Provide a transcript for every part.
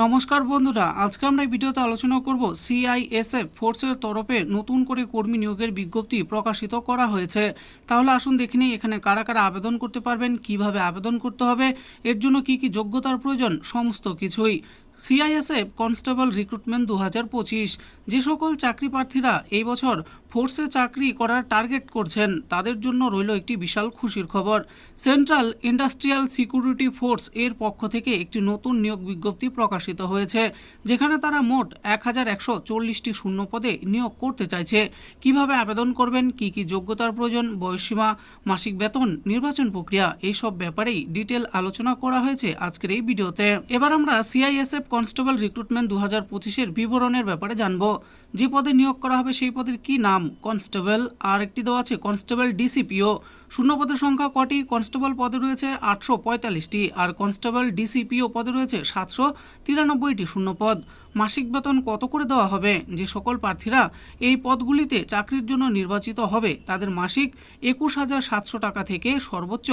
নমস্কার বন্ধুরা, আজকে আমরা এই ভিডিওতে আলোচনা করব সিআইএসএফ ফোর্সের তরফে নতুন করে কর্মী নিয়োগের বিজ্ঞপ্তি প্রকাশিত করা হয়েছে। তাহলে আসুন দেখে নিই, এখানে কারা কারা আবেদন করতে পারবেন, কীভাবে আবেদন করতে হবে, এর জন্য কি কি যোগ্যতার প্রয়োজন, সমস্ত কিছুই। সিআইএসএফ কনস্টেবল রিক্রুটমেন্ট দু হাজার পঁচিশ। যে সকল চাকরি প্রার্থীরা এই বছর ফোর্সে চাকরি করার টার্গেট করছেন, তাদের জন্য রইল একটি বিশাল খুশির খবর। সেন্ট্রাল ইন্ডাস্ট্রিয়াল সিকিউরিটি ফোর্স এর পক্ষ থেকে একটি নতুন নিয়োগ বিজ্ঞপ্তি প্রকাশিত হয়েছে, যেখানে তারা মোট এক হাজার একশো চল্লিশটি শূন্য পদে নিয়োগ করতে চাইছে। কীভাবে আবেদন করবেন, কি কি যোগ্যতার প্রয়োজন বয়সীমা মাসিক বেতন, নির্বাচন প্রক্রিয়া, এইসব ব্যাপারেই ডিটেল আলোচনা করা হয়েছে আজকের এই ভিডিওতে। এবার আমরা সিআইএসএফ কনস্টেবল রিক্রুটমেন্ট দু হাজার পঁচিশের বিবরণের ব্যাপারে জানব। যে পদে নিয়োগ করা হবে সেই পদের কি নাম? কনস্টেবল আর একটি দেওয়া আছে, কনস্টেবল ডিসিপিও। শূন্য পদের সংখ্যা কটি? কনস্টেবল পদে রয়েছে আটশো পঁয়তাল্লিশটি আর কনস্টেবল ডিসিপিও পদে রয়েছে সাতশো তিরানব্বইটি শূন্য পদ মাসিক বেতন কত করে দেওয়া হবে? যে সকল প্রার্থীরা এই পদগুলিতে চাকরির জন্য নির্বাচিত হবে, তাদের মাসিক একুশ হাজার সাতশো টাকা থেকে সর্বোচ্চ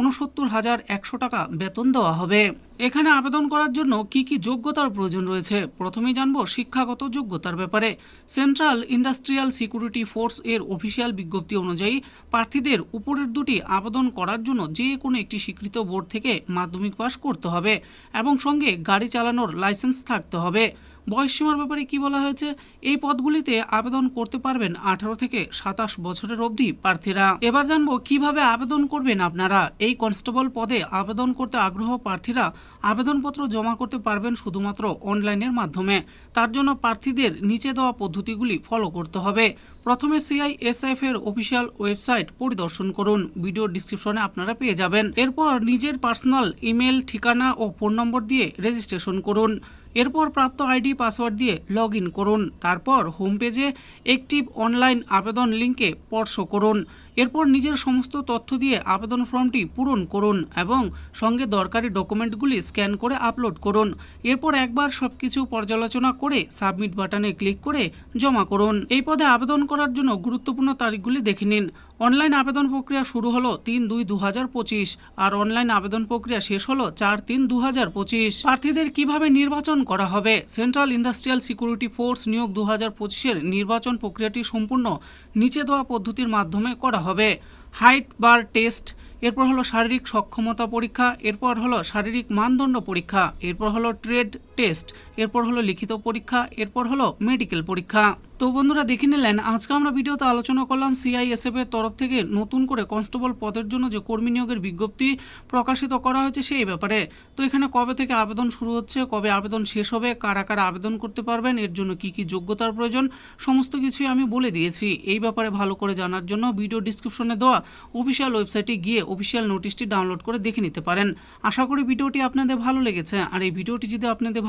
উনসত্তর হাজার একশো টাকা বেতন দেওয়া হবে। এখানে আবেদন করার জন্য কি কি যোগ্যতার প্রয়োজন রয়েছে? প্রথমেই জানব শিক্ষাগত যোগ্যতার ব্যাপারে। সেন্ট্রাল ইন্ডাস্ট্রিয়াল সিকিউরিটি ফোর্স এর অফিসিয়াল বিজ্ঞপ্তি অনুযায়ী প্রার্থীদের উপরের দুটি আবেদন করার জন্য যে কোনো একটি স্বীকৃত বোর্ড থেকে মাধ্যমিক পাশ করতে হবে এবং সঙ্গে গাড়ি চালানোর লাইসেন্স থাকতে হবে। বয়সসীমার ব্যাপারে কি বলা হয়েছে, এই পদগুলিতে আবেদন করতে পারবেন আঠারো থেকে সাতাশ বছরের অবধি প্রার্থীরা। এবার জানব কীভাবে আবেদন করবেন আপনারা। এই কনস্টেবল পদে আবেদন করতে আগ্রহ প্রার্থীরা আবেদনপত্র জমা করতে পারবেন শুধুমাত্র অনলাইনের মাধ্যমে। তার জন্য প্রার্থীদের নিচে দেওয়া পদ্ধতিগুলি ফলো করতে হবে। প্রথমে সিআইএসএফ এর অফিসিয়াল ওয়েবসাইট পরিদর্শন করুন। ভিডিও ডিসক্রিপশনে আপনারা পেয়ে যাবেন। এরপর নিজের পার্সোনাল ইমেল, ঠিকানা ও ফোন নম্বর দিয়ে রেজিস্ট্রেশন করুন। এরপর প্রাপ্ত আইডি, পাসওয়ার্ড দিয়ে লগ করুন। তারপর হোম পেজে একটিভ অনলাইন আবেদন লিঙ্কে স্পর্শ করুন। এরপর নিজের সমস্ত তথ্য দিয়ে আবেদন ফর্মটি পূরণ করুন এবং সঙ্গে দরকারি ডকুমেন্টগুলি স্ক্যান করে আপলোড করুন। এরপর একবার সব কিছু পর্যালোচনা করে সাবমিট বাটনে ক্লিক করে জমা করুন। এই পদে আবেদন করার জন্য গুরুত্বপূর্ণ তারিখগুলি দেখে নিন। অনলাইন আবেদন প্রক্রিয়া শুরু হলো তিন দুই দু আর অনলাইন আবেদন প্রক্রিয়া শেষ হলো চার তিন দু প্রার্থীদের কীভাবে নির্বাচন করা হবে? সেন্ট্রাল ইন্ডাস্ট্রিয়াল সিকিউরিটি ফোর্স নিয়োগ দু হাজার নির্বাচন প্রক্রিয়াটি সম্পূর্ণ নিচে দেওয়া পদ্ধতির মাধ্যমে করা হবে। হাইট বার টেস্ট এরপর হলো শারীরিক সক্ষমতা পরীক্ষা, এরপর হলো শারীরিক মানদণ্ড পরীক্ষা, এরপর হলো ট্রেড টেস্ট, এরপর হলো লিখিত পরীক্ষা, এরপর হলো মেডিকেল পরীক্ষা। তো বন্ধুরা দেখে নিলেন, আজকে আমরা ভিডিওতে আলোচনা করলাম সিআইএসএফ এর তরফ থেকে নতুন করে কনস্টেবল পদের জন্য যে কর্মী নিয়োগের বিজ্ঞপ্তি প্রকাশিত করা হয়েছে সেই ব্যাপারে। তো এখানে কবে থেকে আবেদন শুরু হচ্ছে, কবে আবেদন শেষ হবে, কারা কারা আবেদন করতে পারবেন, এর জন্য কি কি যোগ্যতার প্রয়োজন, সমস্ত কিছুই আমি বলে দিয়েছি। এই ব্যাপারে ভালো করে জানার জন্য ভিডিও ডিসক্রিপশনে দেওয়া অফিসিয়াল ওয়েবসাইটে গিয়ে অফিসিয়াল নোটিশটি ডাউনলোড করে দেখে নিতে পারেন। আশা করি ভিডিওটি আপনাদের ভালো লেগেছে, আর এই ভিডিওটি যদি আপনাদের